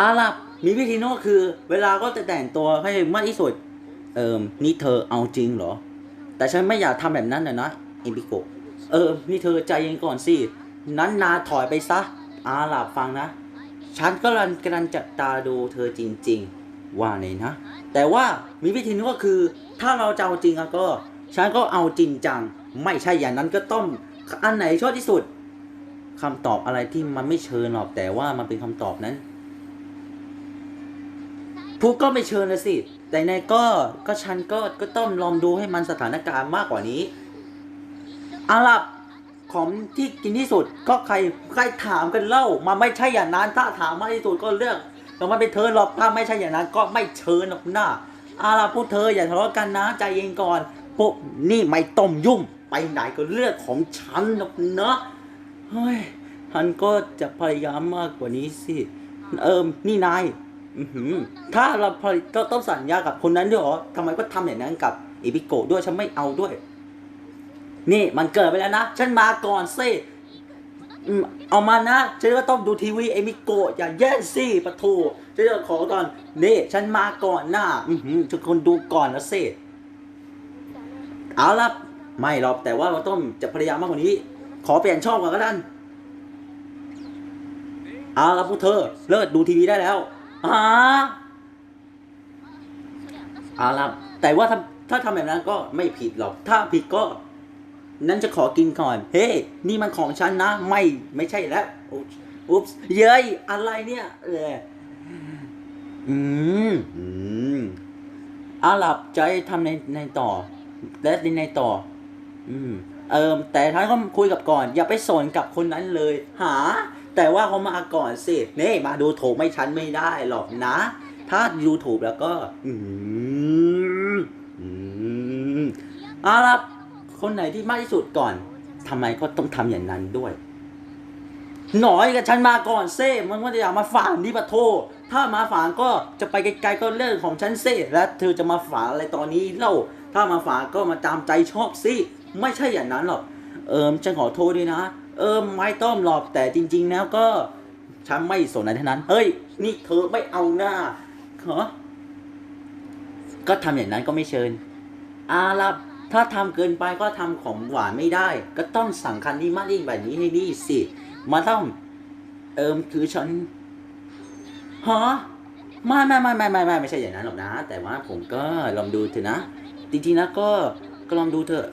อาล่ะมีวิธีโน้คือ เวลาก็จะแต่งตัวให้มากที่สุด เอิมนี่เธอเอาจริงเหรอ แต่ฉันไม่อยากทำแบบนั้นนะนะเอมิโกเออนี่เธอใจเย็นก่อนสิ นั้นนาถอยไปซะ อาล่ะฟังนะ ฉันก็กำลังกำลังจับตาดูเธอจริง ๆ ว่าไงนะ แต่ว่ามีวิธีนึงก็คือ ถ้าเราจะเอาจริงอะก็ ฉันก็เอาจริงจัง ไม่ใช่อย่างนั้นก็ต้อง อันไหนชอบที่สุดคำตอบอะไรที่มันไม่เชิญหรอกแต่ว่ามันเป็นคำตอบนั้น พูดก็ไม่เชิญเลยสิ แต่ในก็ก็ฉันก็ก็ต้องลองดูให้มันสถานการณ์มากกว่านี้อาล่ะของที่กินที่สุดก็ใครใครถามกันเล่ามันไม่ใช่อย่างนั้นถ้าถามมากที่สุดก็เลือกแต่มันเป็นเธอหรอกถ้าไม่ใช่อย่างนั้น ก็ไม่เชิญหรอกนะเอาล่ะพวกเธออย่าทะเลาะกันนะใจเย็นก่อนพวกนี่ไม่ต้องยุ่งไปไหนก็เรื่องของฉันหรอกนะเฮ้ยฉันก็จะพยายามมากกว่านี้สิ เอิมนี่นาย อื้อหือถ้าเราพอก็ต้องสัญญากับคนนั้นด้วยเหรอทำไมก็ทำอย่างนั้นกับเอพิโกะด้วยฉันไม่เอาด้วย นี่มันเกิดไปแล้วนะ ฉันมาก่อนสิอืมเอามานะ ฉันก็ต้องดูทีวีเอมิโกะอย่าแย่งสิปะทูฉันจะขอก่อนนี่ ฉันมาก่อนนะอือหือทุกคนดูก่อนนะสิเอาละไม่หรอกแต่ว่าเราต้องจะพยายามมากกว่านี้ ขอเปลี่ยนช่องก่อนก็ได้เอาละพวกเธอ เลิกดูทีวีได้แล้ว อ่าเอาละแต่ว่าถ้าถ้าทำแบบนั้นก็ไม่ผิดหรอก ถ้าผิดก็ นั้นจะขอกินก่อน เฮ้ นี่มันของฉันนะ ไม่ไม่ใช่แล้วอุ๊บอุ๊บเย้ยอะไรเนี่ยเอออืมอืมอาหลับใจทำในในต่อ และในในต่อ อืม เอิมแต่ท่านก็คุยกับก่อน อย่าไปสนกับคนนั้นเลย หา แต่ว่าเขามาก่อนสิเน่มาดูถูกไม่ฉันไม่ได้หรอกนะ ถ้าดูถูกแล้วก็ อืมอืมเอาละคนไหนที่มากที่สุดก่อนทำไมก็ต้องทำอย่างนั้นด้วย หน่อยกับฉันมาก่อนเซ่มันว่าจะอยากมาฝานนี่ปะโท ถ้ามาฝานก็จะไปไกลๆก็เรื่องของฉันเซ่และเธอจะมาฝานอะไรตอนนี้เล่า ถ้ามาฝานก็มาตามใจชอบสิไม่ใช่อย่างนั้นหรอก เอิมฉันขอโทษด้วยนะ เอิมไม่ต้อมหรอกแต่จริง ๆ แล้วก็ฉันไม่สนอะไรทั้งนั้น เฮ้ย นี่เธอไม่เอาหน้าเหรอก็ทำอย่างนั้นก็ไม่เชิญอาล่ะถ้าทำเกินไปก็ทำของหวานไม่ได้ ก็ต้องสั่งคันนี้มากยิ่งแบบนี้ให้ดีสิมาต้องเอิมคือฉันฮะไม่ไม่ไม่ไม่ไม่ไม่ไม่ใช่อย่างนั้นหรอกนะ แต่ว่าผมก็ลองดูเถอะนะ จริงๆนะก็ก็ลองดูเถอะ